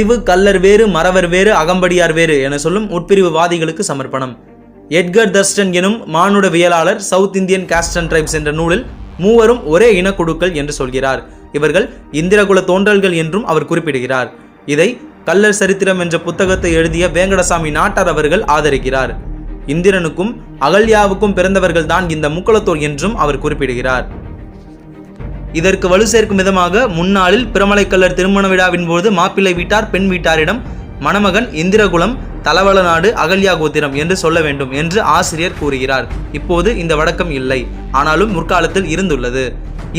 பதிவு கல்லர் வேறு மறவர் வேறு அகம்படியார் வேறு என சொல்லும் உட்பிரிவு வாதிகளுக்கு சமர்ப்பணம். எட்கர் தர்ஸ்டன் எனும் மானுடவியலாளர் South Indian castes and tribes என்ற நூலில் மூவரும் ஒரே இனக்குழுக்கள் என்று சொல்கிறார். இவர்கள் இந்திரகுல தோன்றல்கள் என்றும் அவர் குறிப்பிடுகிறார். இதை கல்லர் சரித்திரம் என்ற புத்தகத்தை எழுதிய வேங்கடசாமி நாட்டார் அவர்கள் ஆதரிக்கிறார். இந்திரனுக்கும் அகல்யாவுக்கும் பிறந்தவர்கள் தான் இந்த முக்குளத்தோர் என்றும் அவர் குறிப்பிடுகிறார். இதற்கு வலு சேர்க்கும் விதமாக முன்னாளில் பிரமலைக்கல்லர் திருமண விழாவின் போது மாப்பிள்ளை வீட்டார் பெண் வீட்டாரிடம் மணமகன் இந்திரகுலம் தலவள நாடு அகல்யா கோத்திரம் என்று சொல்ல வேண்டும் என்று ஆசிரியர் கூறுகிறார். இப்போது இந்த வழக்கம் இல்லை. ஆனாலும் முற்காலத்தில் இருந்துள்ளது.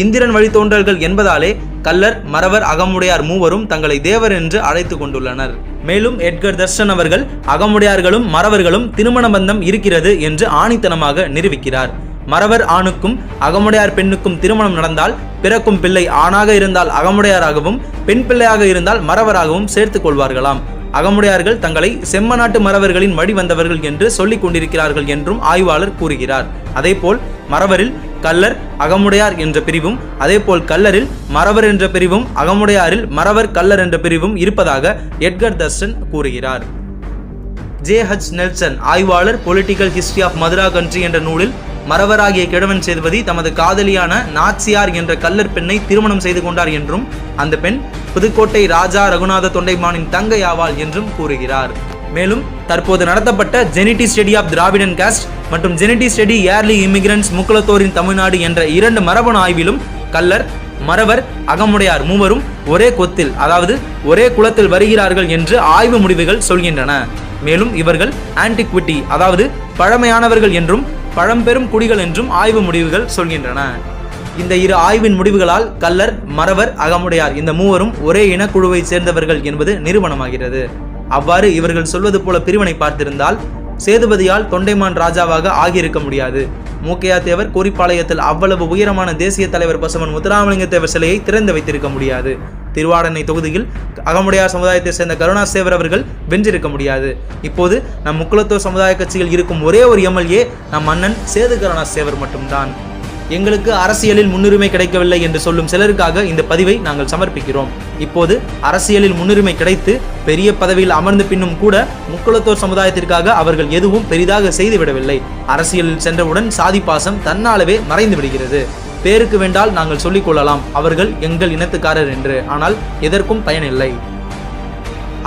இந்திரன் வழித்தோன்றல்கள் என்பதாலே கல்லர் மறவர் அகமுடையார் மூவரும் தங்களை தேவர் என்று அழைத்து கொண்டுள்ளனர். மேலும் எட்கர் தர்ஷன் அவர்கள் அகமுடையார்களும் மறவர்களும் திருமண பந்தம் இருக்கிறது என்று ஆணித்தனமாக நிரூபிக்கிறார். மறவர் ஆணுக்கும் அகமுடையார் பெண்ணுக்கும் திருமணம் நடந்தால் பிறக்கும் பிள்ளை ஆணாக இருந்தால் அகமுடையாராகவும் பெண் பிள்ளையாக இருந்தால் மறவராகவும் சேர்த்துக் கொள்வார்களாம். அகமுடையார்கள் தங்களை செம்மநாட்டு மறவர்களின் வழி வந்தவர்கள் என்று சொல்லிக் கொண்டிருக்கிறார்கள் என்றும் ஆய்வாளர் கூறுகிறார். அதேபோல் மறவரில் கல்லர் அகமுடையார் என்ற பிரிவும் அதேபோல் கல்லரில் மறவர் என்ற பிரிவும் அகமுடையாரில் மறவர் கல்லர் என்ற பிரிவும் இருப்பதாக எட்கர் தர்ஷன் கூறுகிறார். ஜே. ஹச். நெல்சன் ஆய்வாளர் political history of Madura country என்ற நூலில் மறவராகிய கிழவன் சேதுபதி தமது காதலியான நாச்சியார் என்ற கல்லர் பெண்ணை திருமணம் செய்து கொண்டார் என்றும் அந்த பெண் புதுக்கோட்டை ராஜா ரகுநாத தொண்டைமானின் தங்கை ஆவாள் என்றும் கூறுகிறார். மேலும் தற்போது நடத்தப்பட்ட genetic study of Dravidian caste மற்றும் ஜெனிட்டி ஸ்டடி ஏர்லி இமிகிரன்ஸ் முக்குலத்தோரின் தமிழ்நாடு என்ற இரண்டு மரபணு ஆய்விலும் கல்லர் மறவர் அகமுடையார் மூவரும் ஒரே கொத்தில் அதாவது ஒரே குலத்தில் வருகிறார்கள் என்று ஆய்வு முடிவுகள் சொல்கின்றன. மேலும் இவர்கள் ஆன்டிக்விட்டி அதாவது பழமையானவர்கள் என்றும் பழம்பெரும் குடிகள் என்றும் ஆய்வு முடிவுகள் சொல்கின்றன. இந்த இரு ஆய்வின் முடிவுகளால் கல்லர் மறவர் அகமுடையார் இந்த மூவரும் ஒரே இனக்குழுவை சேர்ந்தவர்கள் என்பது நிரூபணமாகிறது. அவ்வாறு இவர்கள் சொல்வது போல பிரிவினை பார்த்திருந்தால் சேதுபதியால் தொண்டைமான் ராஜாவாக ஆகியிருக்க முடியாது. மூக்கையா தேவர் கோரிப்பாளையத்தில் அவ்வளவு உயரமான தேசிய தலைவர் பசுமன் முத்துராமலிங்க தேவர் சிலையை திறந்து வைத்திருக்க முடியாது. திருவாடனை தொகுதியில் அகமுடையார் சமுதாயத்தை சேர்ந்த கருணா சேவர் அவர்கள் வென்றிருக்க முடியாது. இப்போது நம் முக்குலத்தோர் சமுதாய கட்சியில் இருக்கும் ஒரே ஒரு எம்எல்ஏ நம் மன்னன் சேது கருணா சேவர் மட்டும்தான். எங்களுக்கு அரசியலில் முன்னுரிமை கிடைக்கவில்லை என்று சொல்லும் சிலருக்காக இந்த பதிவை நாங்கள் சமர்ப்பிக்கிறோம். இப்போது அரசியலில் முன்னுரிமை கிடைத்து பெரிய பதவியில் அமர்ந்த பின்னும் கூட முக்குளத்தோர் சமுதாயத்திற்காக அவர்கள் எதுவும் பெரிதாக செய்துவிடவில்லை. அரசியலில் சென்றவுடன் சாதி பாசம் தன்னாலவே மறைந்து விடுகிறது. பேருக்கு வேண்டால் நாங்கள் சொல்லிக் கொள்ளலாம். அவர்கள் எங்கள் இனத்துக்காரர் என்று. ஆனால் எதற்கும் பயனில்லை.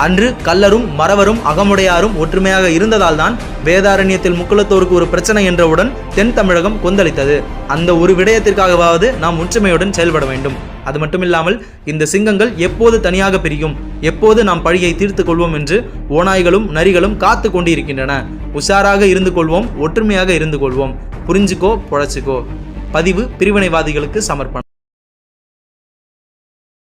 அன்று கல்லரும் மறவரும் அகமுடையாரும் ஒற்றுமையாக இருந்ததால்தான் வேதாரண்யத்தில் முக்குளத்தோருக்கு ஒரு பிரச்சனை என்றவுடன் தென் தமிழகம் கொந்தளித்தது. அந்த ஒரு விடயத்திற்காகவாவது நாம் ஒற்றுமையுடன் செயல்பட வேண்டும். அது மட்டுமில்லாமல் இந்த சிங்கங்கள் எப்போது தனியாக பிரியும் எப்போது நாம் பழியை தீர்த்து கொள்வோம் என்று ஓநாய்களும் நரிகளும் காத்து கொண்டிருக்கின்றன. உஷாராக இருந்து கொள்வோம் ஒற்றுமையாக இருந்து கொள்வோம். புரிஞ்சுக்கோ பொழைச்சிக்கோ. பதிவு பிரிவினைவாதிகளுக்கு சமர்ப்பணம்.